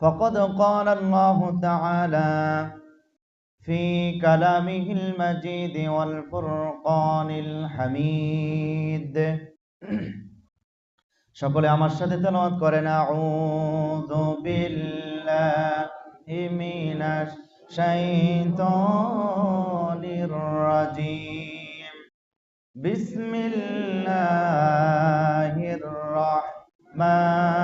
فقد قال الله تعالى في كلامه المجيد والفرقان الحميد সকলে আমার সাথে তেলাওয়াত করেন আউযু বিল্লাহি মিনাশ শাইতানির রাজিম বিসমিল্লাহির রাহমানির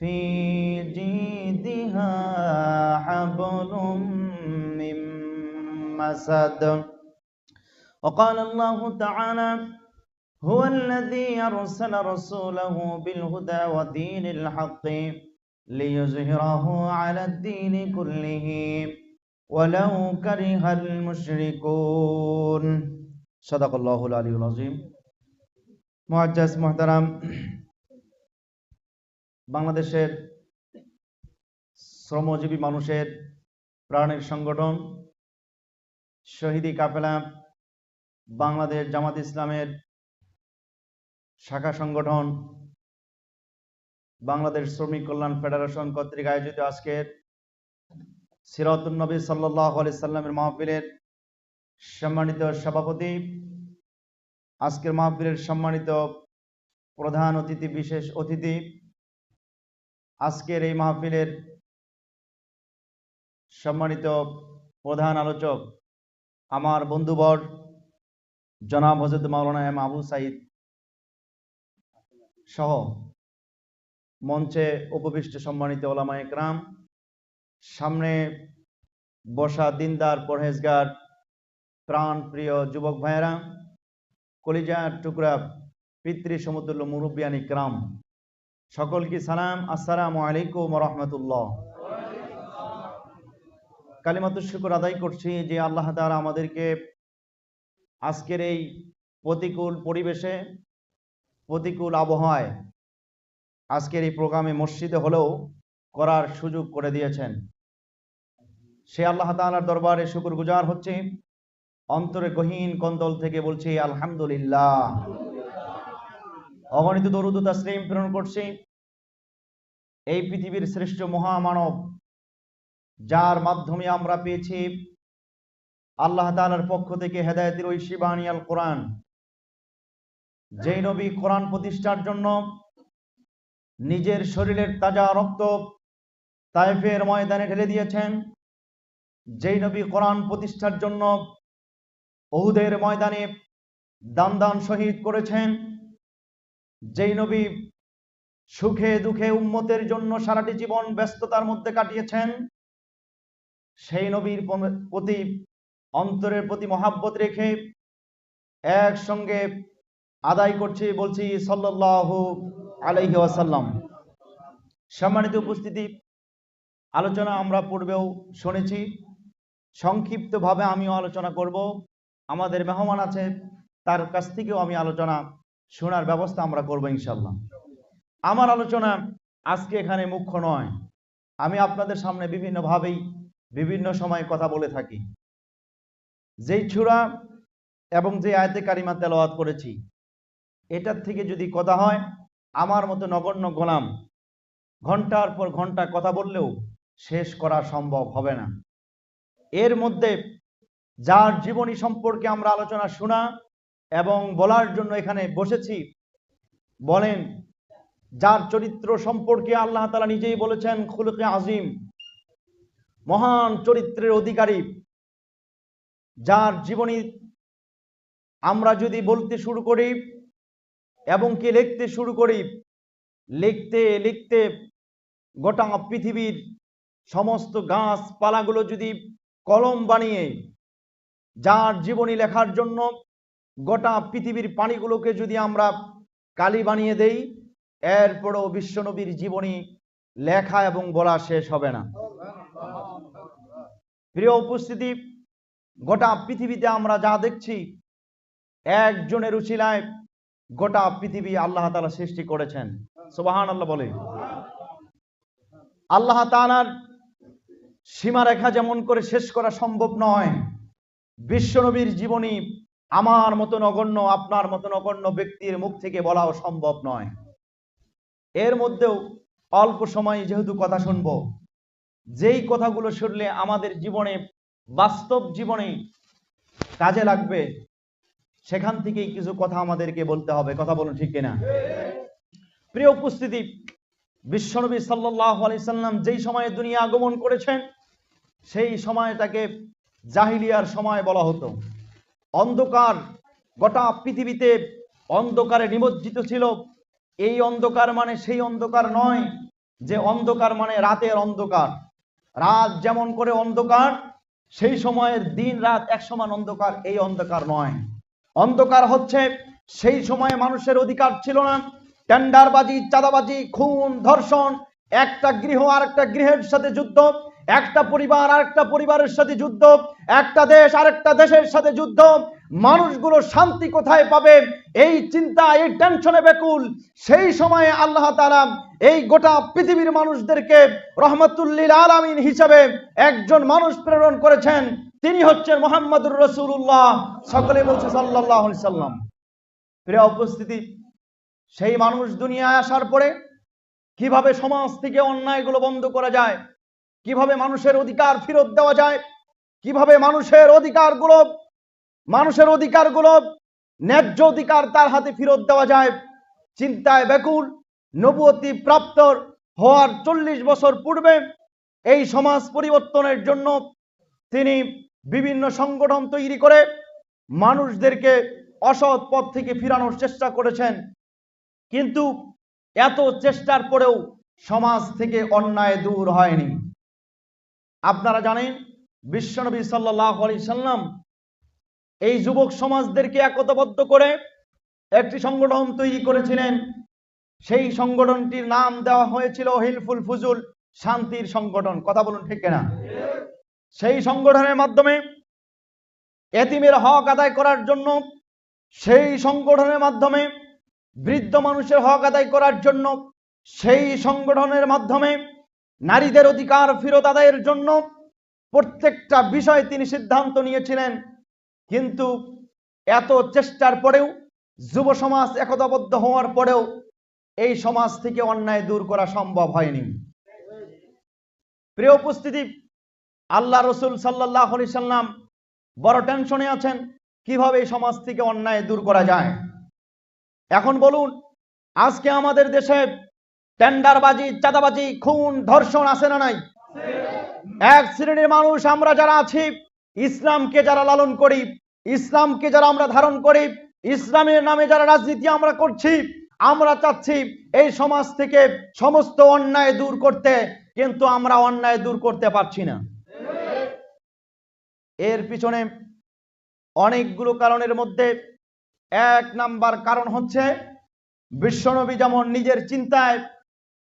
في جيدها حبل من مسد. وقال الله تعالى هو الذي أرسل رسوله بالهدى ودين الحق ليظهره على الدين كله ولو كره المشركون. صدق الله العلي العظيم. معجز محترم. বাংলাদেশের শ্রমজীবী মানুষের প্রাণের সংগঠন শহীদি কাফেলা বাংলাদেশ জামাত ইসলামের শাখা সংগঠন বাংলাদেশ শ্রমিক কল্যাণ ফেডারেশন কর্তৃক আয়োজিত আজকের সিরাতুল নবী সাল্লাহ আলি সাল্লামের মাহফিলের সম্মানিত সভাপতি। আজকের মাহফিলের সম্মানিত প্রধান অতিথি, বিশেষ অতিথি আজকের এই মাহফিলের সম্মানিত প্রধান আলোচক আমার বন্ধুবর জনাব হজরত মাওলানা এম আবু সাইদ সহ মঞ্চে উপবিষ্ট সম্মানিত ওলামা একরাম, সামনে বসা দিনদার পরহেজগার প্রাণ প্রিয় যুবক ভাইয়েরা, কলিজার টুকরা পিতৃ সমতুল্য মুরব্বিয়ান ইকরাম সকলকে সালাম, আসসালামু আলাইকুম রহমতুল্লাহ। কালিমাতুর শুকর আদায় করছি যে আল্লাহ তাআলা আমাদেরকে আজকের এই প্রতিকূল পরিবেশে, প্রতিকূল আবহাওয়ায় আজকের এই প্রোগ্রামে মসজিদে হলেও করার সুযোগ করে দিয়েছেন। সে আল্লাহ তালার দরবারে শুকুর গুজার হচ্ছে। অন্তরে গহীন কন্দল থেকে বলছি, আলহামদুলিল্লাহ। অগণিত দরুদ তাসলিম প্রেরণ করছি। এই পৃথিবীর শ্রেষ্ঠ মহামানব, যার মাধ্যমে আমরা পেয়েছি আল্লাহ তাআলার পক্ষ থেকে হেদায়েতের ওই শিবানী আল কোরআন। যেই নবী কোরআন প্রতিষ্ঠার জন্য নিজের শরীরের তাজা রক্ত তাইফের ময়দানে ঢেলে দিয়েছেন, যেই নবী কোরআন প্রতিষ্ঠার জন্য ওহুদের ময়দানে দান দান শহীদ করেছেন যেই নবী সুখে দুঃখে উম্মতের জন্য সারাটি জীবন ব্যস্ততার মধ্যে কাটিয়েছেন, সেই নবীর প্রতি অন্তরের প্রতি মহাব্বত রেখে একসঙ্গে আদায় করছি, বলছি সাল্লাল্লাহু আলাইহি ওয়াসাল্লাম। সম্মানিত উপস্থিতি, আলোচনা আমরা পূর্বেও শুনেছি। সংক্ষিপ্তভাবে আমিও আলোচনা করব। আমাদের মেহমান আছে, তার কাছ থেকেও আমি আলোচনা শোনার ব্যবস্থা আমরা করব ইনশাল্লাহ আমার আলোচনা আজকে এখানে মুখ্য নয়। আমি আপনাদের সামনে বিভিন্নভাবেই বিভিন্ন সময় কথা বলে থাকি। যেই ছুরা এবং যে আয়তে কারিমা তেলাওয়াত করেছি, এটার থেকে যদি কথা হয়, আমার মতো নগণ্য গোলাম ঘণ্টার পর ঘণ্টা কথা বললেও শেষ করা সম্ভব হবে না। এর মধ্যে যার জীবনী সম্পর্কে আমরা আলোচনা শোনা এবং বলার জন্য এখানে বসেছি। বলেন, যার চরিত্র সম্পর্কে আল্লাহ তালা নিজেই বলেছেন, খুলকে আজিম মহান চরিত্রের অধিকারী। যার জীবনী আমরা যদি বলতে শুরু করি এবং কি লিখতে শুরু করি, লিখতে লিখতে গোটা পৃথিবীর সমস্ত গাছপালাগুলো যদি কলম বানিয়ে যার জীবনী লেখার জন্য গোটা পৃথিবীর পানিগুলোকে যদি আমরা কালি বানিয়ে দেই, এরপরেও বিশ্বনবীর জীবনী লেখা এবং বলা শেষ হবে না। প্রিয় উপস্থিতি, গোটা পৃথিবীতে আমরা যা দেখছি, একজনের উচিলায় গোটা পৃথিবী আল্লাহ তালা সৃষ্টি করেছেন। সুবাহান আল্লাহ বলে। আল্লাহ তাআলার সীমারেখা যেমন করে শেষ করা সম্ভব নয়, বিশ্বনবীর জীবনী আমার মতো নগণ্য আপনার মতো নগণ্য ব্যক্তির মুখ থেকে বলাও সম্ভব নয়। এর মধ্যেও অল্প সময় যেহেতু কথা শুনব, যেই কথাগুলো শুনলে আমাদের জীবনে, বাস্তব জীবনে কাজে লাগবে, সেখান থেকেই কিছু কথা আমাদেরকে বলতে হবে। কথা বলুন ঠিক কিনা? প্রিয় উপস্থিতি, বিশ্বনবী সাল্লাহ আলাইসাল্লাম যেই সময়ে দুনিয়া আগমন করেছেন, সেই সময়টাকে জাহিলিয়ার সময় বলা হতো। অন্ধকার, গোটা পৃথিবীতে অন্ধকারে নিমজ্জিত ছিল। এই অন্ধকার মানে সেই অন্ধকার নয় যে অন্ধকার মানে রাতের অন্ধকার। রাত যেমন করে অন্ধকার, সেই সময়ের দিন রাত এক সমান অন্ধকার, এই অন্ধকার নয়। অন্ধকার হচ্ছে সেই সময়ে মানুষের অধিকার ছিল না। টেন্ডারবাজি, চাঁদাবাজি, খুন, ধর্ষণ, একটা গৃহ আর একটা গৃহের সাথে যুদ্ধ। একটা পরিবার আরেকটা পরিবারের সাথে যুদ্ধ, একটা দেশ আরেকটা দেশের সাথে যুদ্ধ, মানুষগুলো শান্তি কোথায় পাবে? এই চিন্তা, এই টেনশনে বেকুল সেই সময়ে আল্লাহ তাআলা এই গোটা পৃথিবীর মানুষদেরকে রহমতুল্লিল আলামিন হিসাবে একজন মানুষ প্রেরণ করেছেন। তিনি হচ্ছেন মোহাম্মদুর রসুল্লাহ সকলে বলছে সাল্লাহ সাল্লাম। প্রিয় উপস্থিতি, সেই মানুষ দুনিয়ায় আসার পরে কীভাবে সমাজ থেকে অন্যায়গুলো বন্ধ করা যায়? কীভাবে মানুষের অধিকার ফেরত দেওয়া যায়? কীভাবে মানুষের অধিকারগুলো মানুষের অধিকারগুলো ন্যায্য অধিকার তার হাতে ফেরত দেওয়া যায়? চিন্তায় ব্যাকুল, নবুয়তি প্রাপ্ত হওয়ার চল্লিশ বছর পূর্বে এই সমাজ পরিবর্তনের জন্য তিনি বিভিন্ন সংগঠন তৈরি করে মানুষদেরকে অসৎ পথ থেকে ফিরানোর চেষ্টা করেছেন। কিন্তু এত চেষ্টার পরেও সমাজ থেকে অন্যায় দূর হয়নি। আপনারা জানেন, বিশ্বনবী সাল্লাহ সাল্লাম এই যুবক সমাজদেরকে একতাবদ্ধ করে একটি সংগঠন তৈরি করেছিলেন। সেই সংগঠনটির নাম দেওয়া হয়েছিল হিলফুল ফুজুল শান্তির সংগঠন। কথা বলুন ঠিক না সেই সংগঠনের মাধ্যমে এতিমের হক আদায় করার জন্য, সেই সংগঠনের মাধ্যমে, বৃদ্ধ মানুষের হক আদায় করার জন্য, সেই সংগঠনের মাধ্যমে নারীদের অধিকার ফেরত আদায়ের জন্য প্রত্যেকটা বিষয় তিনি সিদ্ধান্ত নিয়েছিলেন। কিন্তু এত চেষ্টার পরেও, যুব সমাজ একতাবদ্ধ হওয়ার পরেও এই সমাজ থেকে অন্যায় দূর করা সম্ভব হয়নি। প্রিয় উপস্থিতি, আল্লাহ রসুল সাল্লাহ সাল্লাম বড় টেনশনে আছেন, কীভাবে এই সমাজ থেকে অন্যায় দূর করা যায়? এখন বলুন, আজকে আমাদের দেশে টেন্ডারবাজি, চাঁদাবাজি, খুন, ধর্ষণ আছে না নাই? এক শ্রেণির মানুষ আমরা যারা আছি, ইসলামকে যারা লালন করি, ইসলামকে যারা আমরা ধারণ করি, ইসলামের নামে যারা রাজনীতি আমরা করছি, আমরা চাচ্ছি এই সমাজ থেকে সমস্ত অন্যায় দূর করতে, কিন্তু আমরা অন্যায় দূর করতে পারছি না। এর পিছনে অনেকগুলো কারণের মধ্যে এক নাম্বার কারণ হচ্ছে, বিশ্বনবী যেমন নিজের চিন্তায়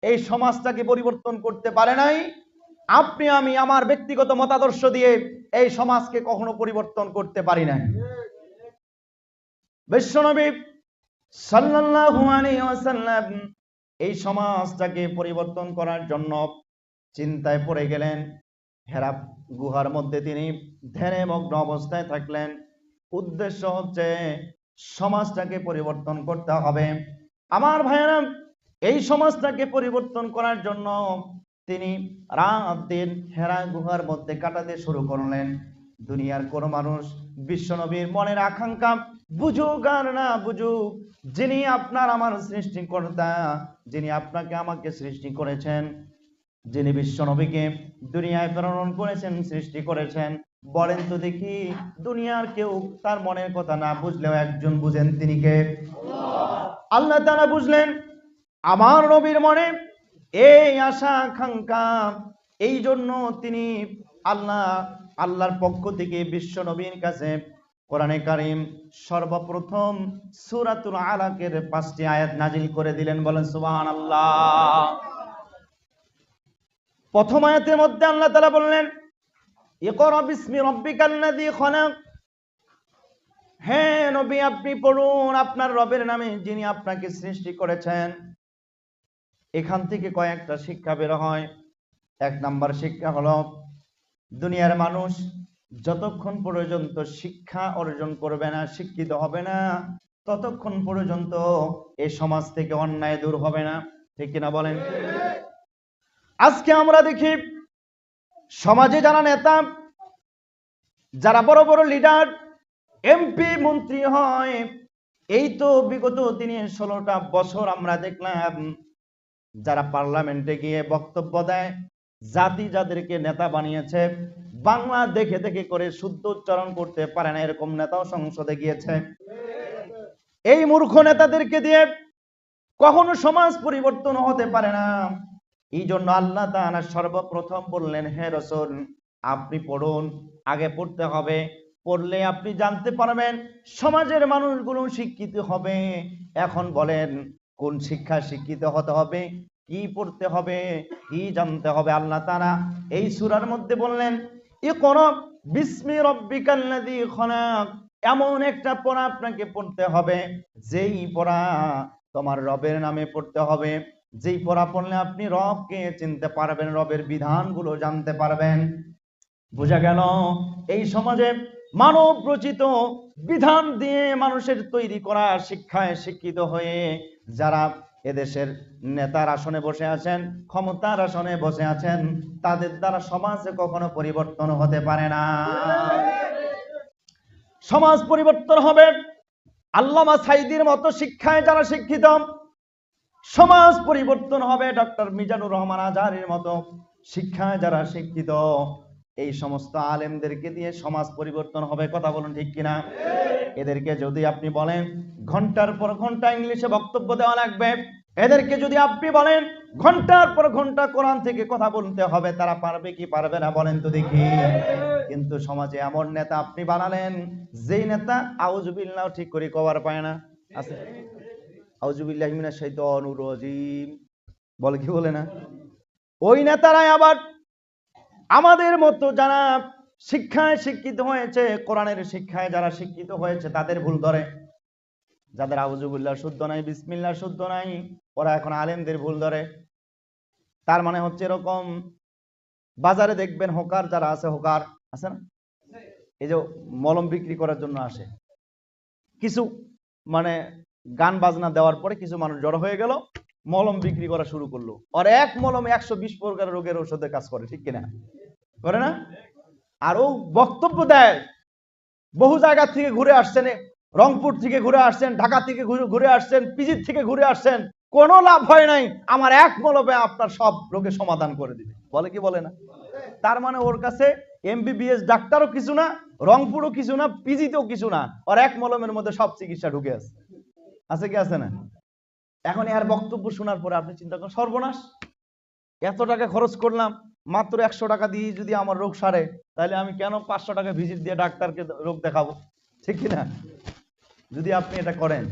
এই সমাজটাকে পরিবর্তন করতে পারে নাই। আপনি, আমি, আমার ব্যক্তিগত মতাদর্শ দিয়ে এই সমাজকে কখনো পরিবর্তন করতে পারি নাই। বিশ্বনবী সাল্লাল্লাহু এই সমাজটাকে পরিবর্তন করার জন্য চিন্তায় পড়ে গেলেন। হেরা গুহার মধ্যে তিনি ধ্যানে মগ্ন অবস্থায় থাকলেন। উদ্দেশ্য হচ্ছে সমাজটাকে পরিবর্তন করতে হবে। আমার ভাইয়েরা এই সমাজটাকে পরিবর্তন করার জন্য তিনি রাত দিন হেরা গুহার মধ্যে কাটাতে শুরু করলেন। দুনিয়ার কোন মানুষ বিশ্বনবীর মনের আকাঙ্ক্ষা, বুঝুক আর না বুঝুক, যিনি আপনার আমার সৃষ্টিকর্তা, যিনি আপনাকে আমাকে সৃষ্টি করেছেন, যিনি বিশ্বনবীকে দুনিয়ায় প্রেরণ করেছেন, সৃষ্টি করেছেন, বলেন তো দেখি, দুনিয়ার কেউ তার মনের কথা না বুঝলেও একজন বুঝেন তিনি কে? আল্লাহ তারা বুঝলেন আমার নবীর মনে, এই আশা আকাঙ্ক্ষা, এই জন্য তিনি আল্লাহ, আল্লাহর পক্ষ থেকে বিশ্ব নবীর কাছে কোরআনে কারিম সর্বপ্রথম সূরাতুল আলাকের পাঁচটি আয়াত নাজিল করে দিলেন। বলেন, সুবহানাল্লাহ। প্রথম আয়াতের মধ্যে আল্লাহ তাআলা বললেন হ্যাঁ নবী, আপনি পড়ুন, আপনার রবের নামে যিনি আপনাকে সৃষ্টি করেছেন এখান থেকে কয়েকটা শিক্ষা বের হয়। এক নাম্বার শিক্ষা হলো, দুনিয়ার মানুষ যতক্ষণ পর্যন্ত শিক্ষা অর্জন করবে না, শিক্ষিত হবে না, ততক্ষণ পর্যন্ত এই সমাজ থেকে অন্যায় দূর হবে না। ঠিক কিনা বলেন? আজকে আমরা দেখি, সমাজে যারা নেতা, যারা বড় বড় লিডার এমপি মন্ত্রী হয়, এই তো বিগত তিনি ষোলোটা বছর আমরা দেখলাম যারা পার্লামেন্টে গিয়ে বক্তব্য দেয়, জাতি যাদেরকে নেতা বানিয়েছে, বাংলা দেখে দেখে করে শুদ্ধ উচ্চারণ করতে পারে না এরকম নেতাও সংসদে গিয়েছে। এই মূর্খ নেতাদেরকে দিয়ে কখনো সমাজ পরিবর্তন হতে পারে না। এই জন্য আল্লাহ সর্বপ্রথম বললেন, হে রসুল, আপনি পড়ুন, আগে পড়তে হবে। পড়লে আপনি জানতে পারবেন, সমাজের মানুষগুলো শিক্ষিত হবে। এখন বলেন কোন শিক্ষা শিক্ষিত হতে হবে, কি পড়তে হবে, কি জানতে হবে আল্লাহ তাআলা এই সূরার মধ্যে বললেন, ইকরা বিসমি রাব্বিকাল্লাযী খলাক। এমন একটা পড়া আপনাকে পড়তে হবে, যেই পড়া তোমার রবের নামে পড়তে হবে। যেই পড়া পড়লে আপনি রবকে চিনতে পারবেন, রবের বিধানগুলো জানতে পারবেন। বোঝা গেল? এই সমাজে মানব রচিত বিধান দিয়ে মানুষের তৈরি করা শিক্ষায় শিক্ষিত হয়ে যারা এদেশের নেতার আসনে বসে আছেন, ক্ষমতার আসনে বসে আছেন, তাদের দ্বারা সমাজে কখনো পরিবর্তন হতে পারে না। সমাজ পরিবর্তন হবে। আল্লামা সাইদির মতো শিক্ষায় যারা শিক্ষিত, সমাজ পরিবর্তন হবে। ডক্টর মিজানুর রহমান আজহারের মতো শিক্ষায় যারা শিক্ষিত এই সমস্ত আলেমদেরকে দিয়ে সমাজ পরিবর্তন হবে, কথা বলুন ঠিক কিনা? এদেরকে যদি আপনি বলেন, ঘণ্টার পর ঘণ্টা ইংলিশে বক্তব্য দেওয়া লাগবে। এদেরকে যদি আপনি বলেন, ঘণ্টার পর ঘণ্টা কোরআন থেকে কথা বলতে হবে, তারা পারবে কি পারবে না বলেন তো দেখি। কিন্তু সমাজে এমন নেতা আপনি বানালেন, যেই নেতা আউজুবিল্লাহ ঠিক করে কবার পায় না। আছে? আউজুবিল্লাহ মিনাশ শাইতানির রাজিম। বলে কি বলে না? ওই নেতারাই আবার আমাদের মতো যারা শিক্ষায় শিক্ষিত হয়েছে, কোরআনের শিক্ষায় যারা শিক্ষিত হয়েছে, তাদের ভুল ধরে। যাদের আউজুবিল্লাহ শুদ্ধ নাই, বিসমিল্লাহ শুদ্ধ নাই, ওরা এখন আলেমদের ভুল ধরে। তার মানে হচ্ছে এরকম, বাজারে দেখবেন হোকার যারা আছে, হোকার, আছে না? এই যে মলম বিক্রি করার জন্য আসে। কিছু মানে গান বাজনা দেওয়ার পরে কিছু মানুষ জড়ো হয়ে গেল, মলম বিক্রি করা শুরু করল। আর এক মলম একশো বিশ প্রকার রোগের ঔষধে কাজ করে, ঠিক কিনা? করে না? আর ও বক্তব্য দেয়। বহু জায়গা থেকে ঘুরে আসছেন, রংপুর থেকে ঘুরে আসছেন, ঢাকা থেকে ঘুরে আসছেন, পিজির থেকে ঘুরে আসছেন। কোনো লাভ হয় নাই। আমার এক মলবে আপনার সব রোগের সমাধান করে দিবে। বলে কি বলে না? তার মানে ওর কাছে এমবিবিএস ডাক্তারও কিছু না, রংপুরও কিছু না, পিজিতেও কিছু না। আর এক মলমের মধ্যে সব চিকিৎসা ঢুকে আছে। আছে কি, আছে না? এখন এর বক্তব্য শোনার পরে আপনি চিন্তা করেন, সর্বনাশ। এত টাকা খরচ করলাম, মাত্র একশো টাকা দিয়ে যদি আমার রোগ সারে, তাহলে আমি কেন পাঁচশো টাকা ভিজিট দিয়ে ডাক্তারকে রোগ দেখাবো? ঠিক কি না? যদি আপনি এটা করেন।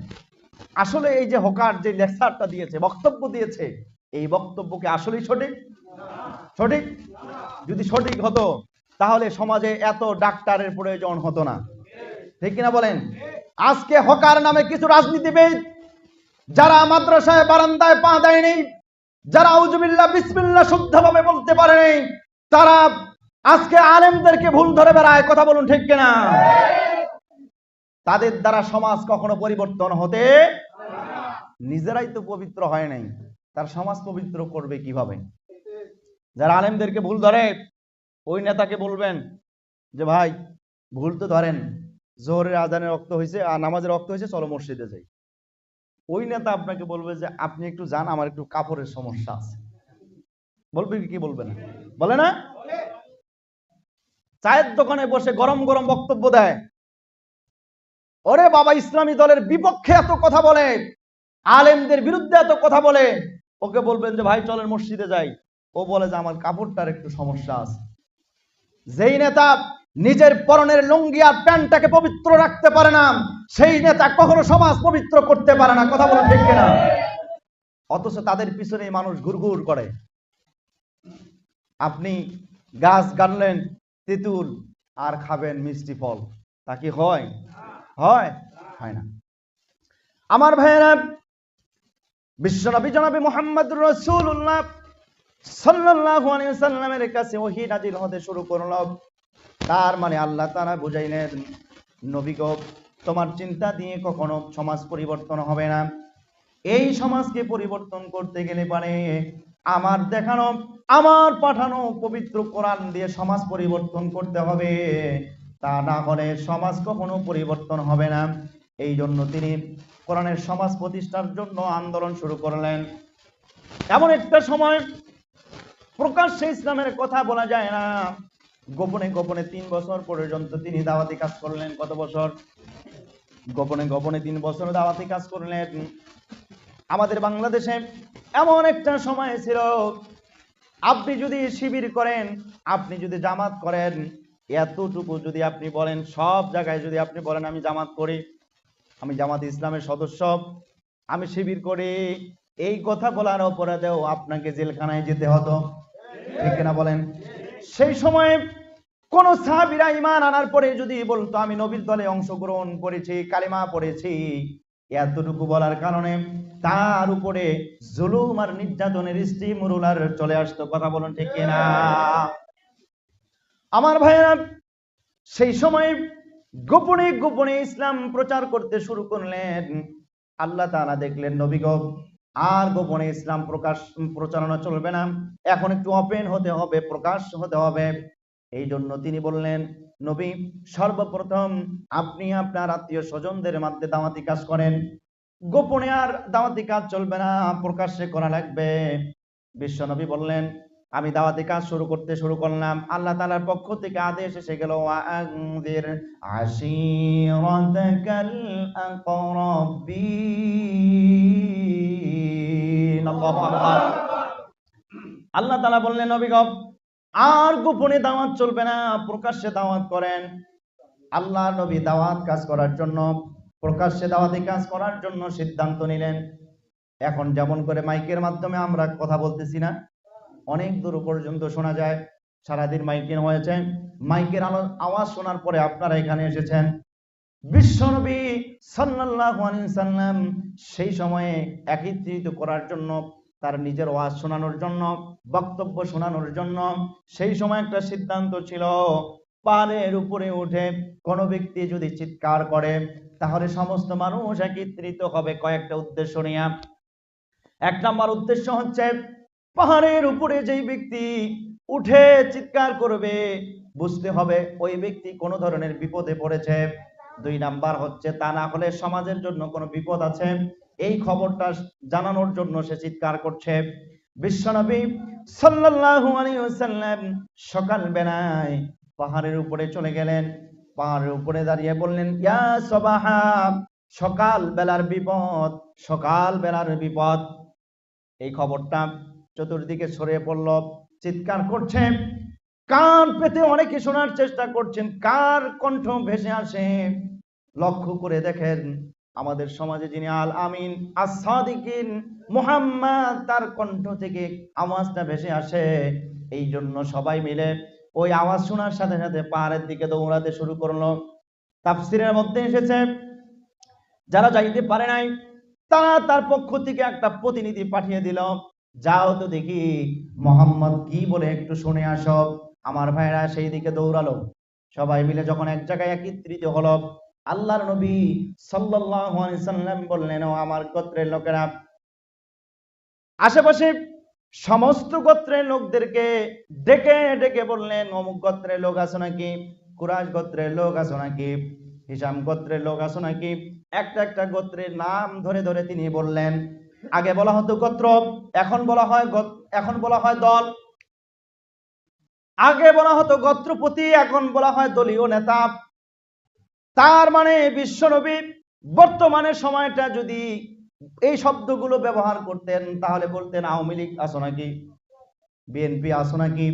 আসলে এই যে হকার যে লেকচারটা দিয়েছে, বক্তব্য দিয়েছে, এই বক্তব্য কি আসলেই সঠিক? সঠিক? যদি সঠিক হতো, তাহলে সমাজে এত ডাক্তারের প্রয়োজন হতো না। ঠিক কিনা বলেন? আজকে হকার নামে কিছু রাজনীতিবিদ, যারা মাদ্রাসায় বারান্দায় পা দেয়নি যারা আউজুবিল্লাহ বিসমিল্লাহ শুদ্ধভাবে বলতে পারেনি তারা আজকে আলেমদেরকে ভুল ধরে বেড়ায়, কথা বলুন ঠিক কিনা? তাদের দ্বারা সমাজ কখনো পরিবর্তন হতে নিজেরাই তো পবিত্র হয় নাই, তার সমাজ পবিত্র করবে কীভাবে? যারা আলেমদেরকে ভুল ধরে, ওই নেতাকে বলবেন যে, ভাই, ভুল তো ধরেন, জোহরের আজানের রক্ত হয়েছে আর নামাজের রক্ত হয়েছে চলো মসজিদে যাই। ওই নেতা আপনাকে বলবে যে, আপনি একটু যান, আমার একটু কাপড়ের সমস্যা আছে। বলবে কি বলবে না? বলে না? চায়ের দোকানে বসে গরম গরম বক্তব্য দেয়। ওরে বাবা, ইসলামী দলের বিপক্ষে এত কথা বলে, আলেমদের বিরুদ্ধে এত কথা বলে। ওকে বলবেন যে, ভাই, চলেন মসজিদে যাই। ও বলে যে, আমার কাপড়টার একটু সমস্যা আছে। যেই নেতা নিজের পরনের লুঙ্গি আর প্যান্টটাকে পবিত্র রাখতে পারে না। সেই নেতা কখনো সমাজ পবিত্র করতে পারে না। কথা বলে ঠিক কিনা? অথচ তাদের পিছনে মানুষ ঘুরঘুর করে। আপনি গাছ গানলেন তেঁতুল আর খাবেন মিষ্টি ফল। তা কি হয়? হয়? হয় না। আমার ভাইয়েরা, বিশ্বনবী জনাবি মোহাম্মদ রসুল্লাহ আলাইহি সাল্লামের কাছে ওহী নাজিল হতে শুরু করল। তার মানে আল্লাহ তাআলা বুঝাইলেন নবী গো তোমার চিন্তা দিয়ে কখনো সমাজ পরিবর্তন হবে না। এই সমাজকে পরিবর্তন করতে গেলে পারে আমার দেখানো, আমার পাঠানো পবিত্র কোরআন দিয়ে সমাজ পরিবর্তন করতে হবে। তা না হলে সমাজ কখনো পরিবর্তন হবে না। এই জন্য তিনি কোরআনের সমাজ প্রতিষ্ঠার জন্য আন্দোলন শুরু করলেন। এমন একটা সময় প্রকাশ্যে ইসলামের কথা বলা যায় না। গোপনে গোপনে তিন বছর পর্যন্ত তিনি দাওয়াতি কাজ করলেন। কত বছর? গোপনে গোপনে তিন বছর দাওয়াতি কাজ করলেন। আমাদের বাংলাদেশে এমন একটা সময় ছিল, আপনি যদি শিবির করেন, আপনি যদি জামাত করেন, এতটুকু যদি আপনি বলেন, সব জায়গায় যদি আপনি বলেন, আমি জামাত করি, আমি জামাত ইসলামের সদস্য, আমি শিবির করি, এই কথা বলার অপরাধেও আপনাকে জেলখানায় যেতে হতো। ঠিক কিনা বলেন? সেই সময়ে কোন সাহাবিরা ইমান আনার পরে যদি বলতো, আমি নবীর দলে অংশগ্রহণ করেছি, কালিমা পড়েছি। এতটুকু বলার কারণে তার উপরে জুলুম আর নির্যাতনের স্ত্রী মুরুলার চলে আসতো। কথা বলুন ঠিক না আমার ভাইয়েরা, সেই সময় গোপনে গোপনে ইসলাম প্রচার করতে শুরু করলেন। আল্লাহ তাআলা দেখলেন, নবী গো আর গোপনে ইসলাম প্রকাশ প্রচারণা চলবে না। এখন একটু ওপেন হতে হবে, প্রকাশ হতে হবে। এই জন্য তিনি বললেন, নবী, সর্বপ্রথম আপনি আপনার আত্মীয় স্বজনদের মধ্যে দাওয়াতি কাজ করেন। গোপনে আর দাওয়াতি কাজ চলবে না, প্রকাশ্যে করা লাগবে। বিশ্বনবী বললেন, আমি দাওয়াতি কাজ শুরু করতে শুরু করলাম। আল্লাহ তালার পক্ষ থেকে আদেশ এসে গেল আশীরাতাকাল আল্লাহু তাআলা বললেন, নবী গো, আর গোপনে দাওয়াত চলবে না, প্রকাশ্যে দাওয়াত করেন। আল্লাহ নবী দাওয়াত কাজ করার জন্য, প্রকাশ্যে দাওয়াতি কাজ করার জন্য সিদ্ধান্ত নিলেন। এখন যেমন করে মাইকের মাধ্যমে আমরা কথা বলতেছি না, অনেক দূর পর্যন্ত শোনা যায়, সারাদিন মাইকিং হয়েছে। মাইকের আলো, আওয়াজ শোনার পরে আপনারা এখানে এসেছেন। বিশ্বনবী সাল্লাল্লাহু সাল্লাম সেই সময়ে একত্রিত করার জন্য, তার নিজের ওয়াজ শোনানোর জন্য, বক্তব্য শোনানোর জন্য সেই সময় একটা সিদ্ধান্ত ছিল পাহাড়ের উপরে উঠে কোনো ব্যক্তি যদি চিৎকার করে, তাহলে সমস্ত মানুষ একত্রিত হবে কয়েকটা উদ্দেশ্য নিয়ে। এক নম্বর উদ্দেশ্য হচ্ছে, পাহাড়ের উপরে যেই ব্যক্তি উঠে চিৎকার করবে, বুঝতে হবে ওই ব্যক্তি কোনো ধরনের বিপদে পড়েছে। দুই নাম্বার হচ্ছে, তা না হলে সমাজের জন্য কোনো বিপদ আছে? এই খবরটা জানানোর জন্য সে চিৎকার করছে। বিশ্বনবী সাল্লাল্লাহু আলাইহি ওয়াসাল্লাম সকাল বেলায় পাহাড়ের উপরে চলে গেলেন। পাহাড়ের উপরে দাঁড়িয়ে বললেন, ইয়া সবাহা সকাল বেলার বিপদ, সকাল বেলার বিপদ। এই খবরটা চতুর্দিকে ছড়িয়ে পড়ল, চিৎকার করছে। কান পেতে অনেকে শোনার চেষ্টা করছেন, কার কণ্ঠ ভেসে আসে? লক্ষ্য করে দেখেন, আমাদের সমাজে যিনি আল আমিন আসাদিকিন মুহাম্মদ, তার কণ্ঠ থেকে আওয়াজটা ভেসে আসে। এই জন্য সবাই মিলে ওই আওয়াজ শোনার সাথে সাথে পাহাড়ের দিকে দৌড়াতে শুরু করল। তাফসিরের মধ্যে এসেছে, যারা যাইতে পারে নাই, তারা তার পক্ষ থেকে একটা প্রতিনিধি পাঠিয়ে দিল। যাও তো দেখি, মোহাম্মদ কি বলে একটু শুনে আসো। আমার ভাইরা সেই দিকে দৌড়ালো। সবাই মিলে যখন এক জায়গায় একত্রিত হলো, আল্লাহর নবী সাল্লাম বললেন, ও আমার গোত্রের লোকেরা আশেপাশে সমস্ত গোত্রের লোকদেরকে ডেকে ডেকে বললেন, অমুক গোত্রের লোক আছো নাকি? কুরাশ গোত্রের লোক আছো নাকি? হিসাম গোত্রের লোক আছো নাকি? একটা একটা গোত্রের নাম ধরে ধরে তিনি বললেন, আগে বলা হতো গোত্র, এখন বলা হয় এখন বলা হয় দল। আগে বলা হতো গোত্রপতি, এখন বলা হয় দলীয় নেতা। তার মানে বিশ্বনবী বর্তমানে সময়টা যদি এই শব্দগুলো ব্যবহার করতেন, তাহলে বলতেন আওয়ামী লীগ আসো নাকি? বিএনপি আসো নাকি?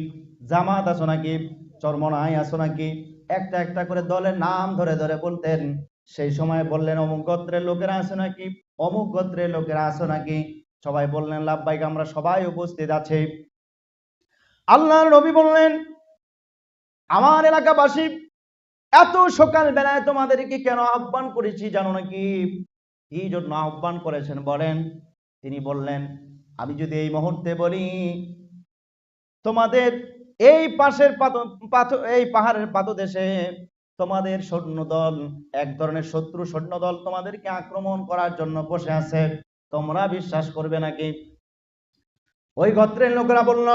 জামাত আসো নাকি? চরমনাই আসো নাকি? একটা একটা করে দলের নাম ধরে ধরে বলতেন। সেই সময় বললেন, অমুক গোত্রের লোকেরা আছে নাকি? অমুক গোত্রের লোকেরা আছে নাকি? সবাই বললেন, লাভবাইক, আমরা সবাই উপস্থিত আছে। আল্লাহর নবী বললেন, আমার এলাকাবাসী, এত সকাল বেলায় তোমাদেরকে কেন আহ্বান করেছি জানো নাকি? কি জন্য আহ্বান করেছেন বলেন? তিনি বললেন, আমি যদি এই মুহূর্তে বলি, তোমাদের এই পাশের এই পাহাড়ের পাদদেশে তোমাদের সৈন্যদল, এক ধরনের শত্রু সৈন্যদল তোমাদেরকে আক্রমণ করার জন্য বসে আছে, তোমরা বিশ্বাস করবে নাকি? ওই গোত্রের লোকেরা বলল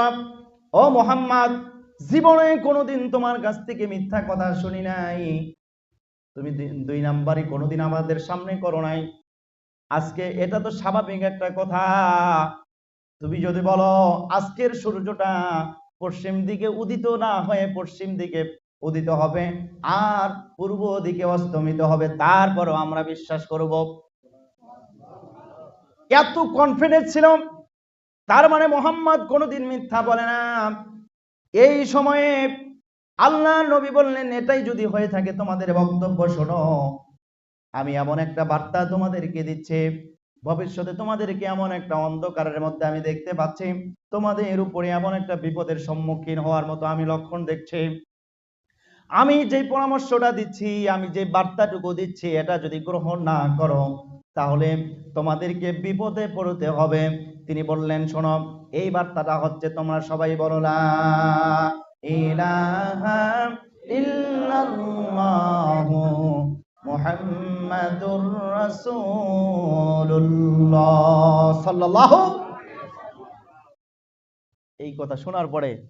ও মোহাম্মদ, জীবনে কোনোদিন তোমার কাছ থেকে মিথ্যা কথা শুনি নাই। তুমি দুই- নাম্বারই কোনোদিন আমাদের সামনে করো নাই। আজকে এটা তো স্বাভাবিক একটা কথা। তুমি যদি বলো, আজকের সূর্যটা পশ্চিম দিকে উদিত না হয়ে পশ্চিম দিকে উদিত হবে, আর পূর্ব দিকে অস্তমিত হবে, তারপরও আমরা বিশ্বাস করব। এত কনফিডেন্স ছিল তার মানে মোহাম্মদ কোনোদিন মিথ্যা বলে না। এই সময়ে আল্লাহ নবী বললেন, এটাই যদি হয়ে থাকে তোমাদের বক্তব্য, শোনো। আমি এমন একটা বার্তা তোমাদেরকে দিচ্ছি। ভবিষ্যতে তোমাদেরকে এমন একটা অন্ধকারের মধ্যে আমি দেখতে পাচ্ছি। তোমাদের উপরে এমন একটা বিপদের সম্মুখীন হওয়ার মতো আমি লক্ষণ দেখছি। আমি যে পরামর্শটা দিচ্ছি, আমি যে বার্তাটুকু দিচ্ছি, এটা যদি গ্রহণ না করো, তাহলে তোমাদেরকে বিপদে পড়তে হবে। তিনি বললেন, শোনো, এই বার্তাটা হচ্ছে তোমরা সবাই বলো এই কথা শোনার পরে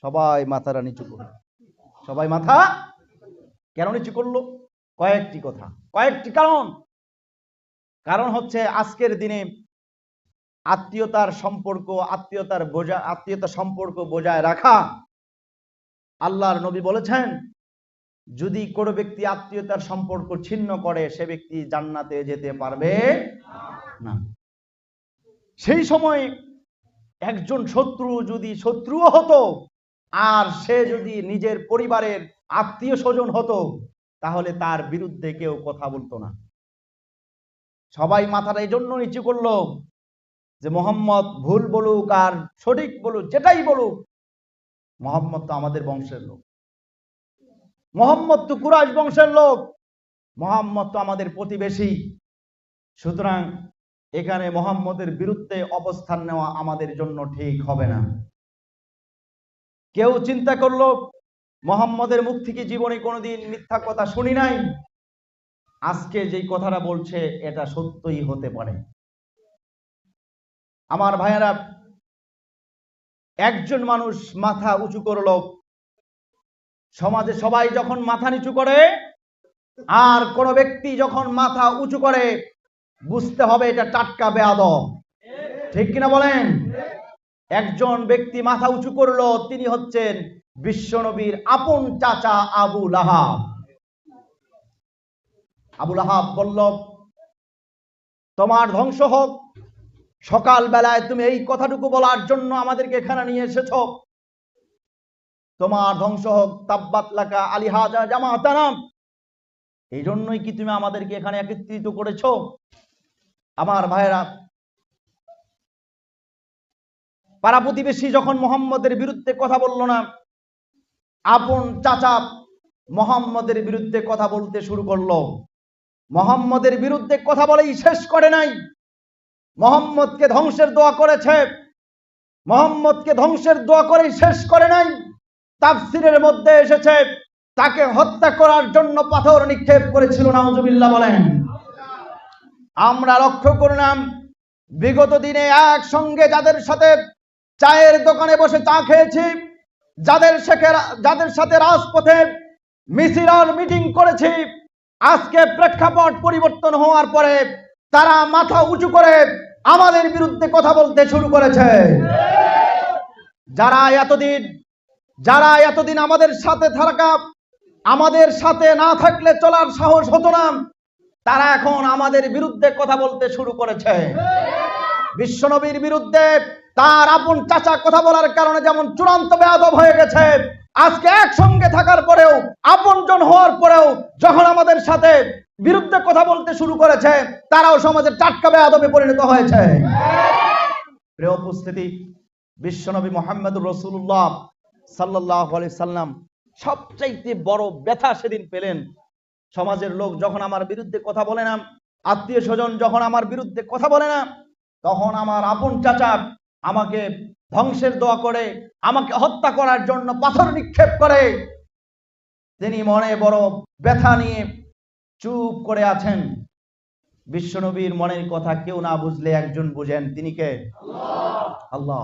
সবাই মাথাটা নিচু করল। সবাই মাথা কেন নিচু করল? কয়েকটি কথা। কয়েকটি কারণ। কারণ হচ্ছে আজকের দিনে আত্মীয়তার সম্পর্ক, আত্মীয়তার বোঝা, আত্মীয়তা সম্পর্ক বজায় রাখা। আল্লাহর নবী বলেছেন, যদি কোনো ব্যক্তি আত্মীয়তার সম্পর্ক ছিন্ন করে, সে ব্যক্তি জান্নাতে যেতে পারবে না। সেই সময় একজন শত্রু যদি শত্রুও হতো, আর সে যদি নিজের পরিবারের আত্মীয় স্বজন হতো, তাহলে তার বিরুদ্ধে কেউ কথা বলতো না। সবাই মাথাটা এই জন্য নিচু করল যে মোহাম্মদ ভুল বলুক আর সঠিক বলুক, যেটাই বলুক, মোহাম্মদ তো আমাদের বংশের লোক। মোহাম্মদ তো কুরাইশ বংশের লোক, মোহাম্মদ তো আমাদের প্রতিবেশী। সুতরাং এখানে মোহাম্মদের বিরুদ্ধে অবস্থান নেওয়া আমাদের জন্য ঠিক হবে না। কেউ চিন্তা করল, মোহাম্মদের মুখ থেকে জীবনে কোনোদিন মিথ্যা কথা শুনি নাই? আজকে যেই কথাটা বলছে, এটা সত্যই হতে পারে। আমার ভাইয়েরা, একজন মানুষ মাথা উঁচু করল। সমাজে সবাই যখন মাথা নিচু করে, আর কোন ব্যক্তি যখন মাথা উঁচু করে, বুঝতে হবে এটা টাটকা বেয়াদব। ঠিক কিনা বলেন? একজন ব্যক্তি মাথা উঁচু করল, তিনি হচ্ছেন বিশ্বনবীর আপন চাচা আবু লাহাব। আবু লাহাব বলল, তোমার ধ্বংস হোক সকাল বেলায় তুমি এই কথাটুকু বলার জন্য আমাদেরকে এখানে নিয়ে এসেছ। তোমার ধ্বংস হোক, তাব্বাত লাকা আলিহাজা জামাতানাম। এই জন্যই কি তুমি আমাদেরকে এখানে একত্রিত করেছ? আমার ভাইয়েরা, পাড়া প্রতিবেশী যখন মোহাম্মদের বিরুদ্ধে কথা বলল না, আপন চাচা মোহাম্মদের বিরুদ্ধে কথা বলতে শুরু করল। মোহাম্মদের বিরুদ্ধে কথা বলেই শেষ করে নাই। মোহাম্মদকে ধ্বংসের দোয়া করেছে। মোহাম্মদকে ধ্বংসের দোয়া করেই শেষ করে নাই। তাফসিরের মধ্যে এসেছে, তাকে হত্যা করার জন্য পাথর নিক্ষেপ করেছিল, নাউজুবিল্লাহ বলেন। আমরা লক্ষ্য করলাম, বিগত দিনে একসঙ্গে যাদের সাথে চায়ের দোকানে বসে চা খেয়েছি, যাদের সাথে যাদের সাথে রাজপথে মিছিল মিটিং করেছি, আজকে প্রেক্ষাপট পরিবর্তন হওয়ার পরে তারা মাথা উঁচু করে আমাদের বিরুদ্ধে কথা বলতে শুরু করেছে। যারা এতদিন যারা এতদিন আমাদের সাথে থাকা, আমাদের সাথে না থাকলে চলার সাহস হতো না, তারা এখন আমাদের বিরুদ্ধে কথা বলতে শুরু করেছে। বিশ্বনবীর বিরুদ্ধে তার আপন চাচা কথা বলার কারণে যেমন চূড়ান্ত বেয়াদব হয়ে গেছে, আজকে একসঙ্গে থাকার পরেও, আপনজন হওয়ার পরেও, যখন আমাদের সাথে বিরুদ্ধে কথা বলতে শুরু করেছে, তারাও সমাজের টাটকা বেয়াদবে পরিণত হয়েছে। প্রিয় উপস্থিতি, বিশ্বনবী মোহাম্মদুর রসুল্লাহ সাল্লাহ সাল্লাম সবচাইতে বড় ব্যথা সেদিন পেলেন। সমাজের লোক যখন আমার বিরুদ্ধে কথা বলে না, আত্মীয় স্বজন যখন আমার বিরুদ্ধে কথা বলে না, তখন আমার আপন চাচা আমাকে ধ্বংসের দোয়া করে, আমাকে হত্যা করার জন্য পাথর নিক্ষেপ করে। তিনি মনে বড় ব্যথা নিয়ে চুপ করে আছেন। বিশ্বনবীর মনের কথা কেউ না বুঝলে একজন বুঝেন, তিনি কে? আল্লাহ।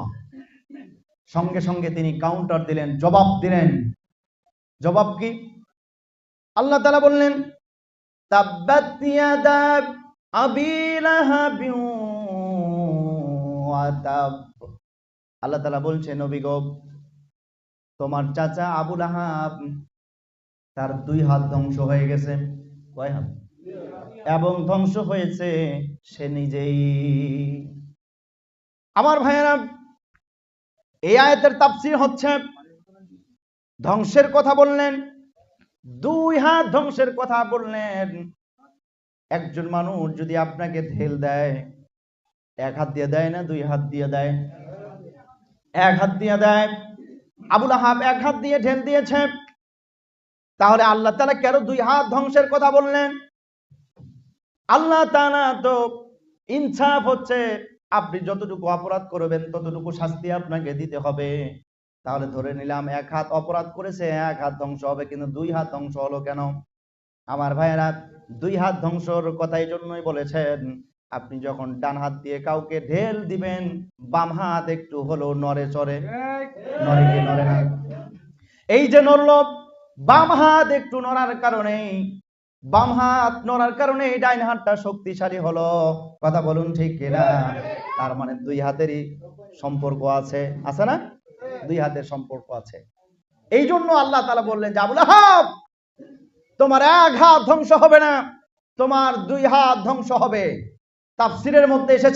সঙ্গে সঙ্গে তিনি কাউন্টার দিলেন, জবাব দিলেন। জবাব কি? আল্লাহ তালা বললেন আল্লাহ তালা বলছে নবী গো, তোমার চাচা আবুল আহাব তার দুই হাত ধ্বংস হয়ে গেছে। কয় হাত? এবং ধ্বংস হয়েছে সে নিজেই। আমার ভাইয়েরা, এই আয়াতের তাফসীর হচ্ছে ধ্বংসের কথা বললেন, দুই হাত ধ্বংসের কথা বললেন। একজন মানুষ যদি আপনাকে ঢেল দেয়, এক হাত দিয়ে দেয় না, দুই হাত দিয়ে দেয়? এক হাত দিয়ে দেয়। আবুল আহাব এক হাত দিয়ে ঢেল দিয়েছে। তাহলে আল্লাহ তাআলা কেন দুই হাত ধ্বংসের কথা বললেন? আল্লাহ তাআলা তো ইনসাফ হচ্ছে আপনি যতটুকু অপরাধ করবেন ততটুকু শাস্তি আপনাকে দিতে হবে। তাহলে ধরে নিলাম এক হাত অপরাধ করেছে এক হাত ধ্বংস হবে কিন্তু দুই হাত ধ্বংস হলো কেন? আমার ভাইয়েরা দুই হাত ধ্বংসর কথা এই জন্যই বলেছেন আপনি যখন ডান হাত দিয়ে কাউকে ঢেল দিবেন বাম হাত একটু হলো নড়ে চড়ে। নড়ে নড়ে না? এই যে নড়ল বাম হাত একটু নড়ার কারণে, বাম হাত নড়ার কারণে ডাইন হাতটা শক্তিশালী হলো। কথা বলুন ঠিক কিনা? তার মানে দুই হাতেরই সম্পর্ক আছে। আছে না? দুই হাতের সম্পর্ক আছে। এই জন্য আল্লাহ তালা বললেন, যে আবুল তোমার এক হাত ধ্বংস হবে না, তোমার দুই হাত ধ্বংস হবে। তাফসিরের মধ্যে এসেছে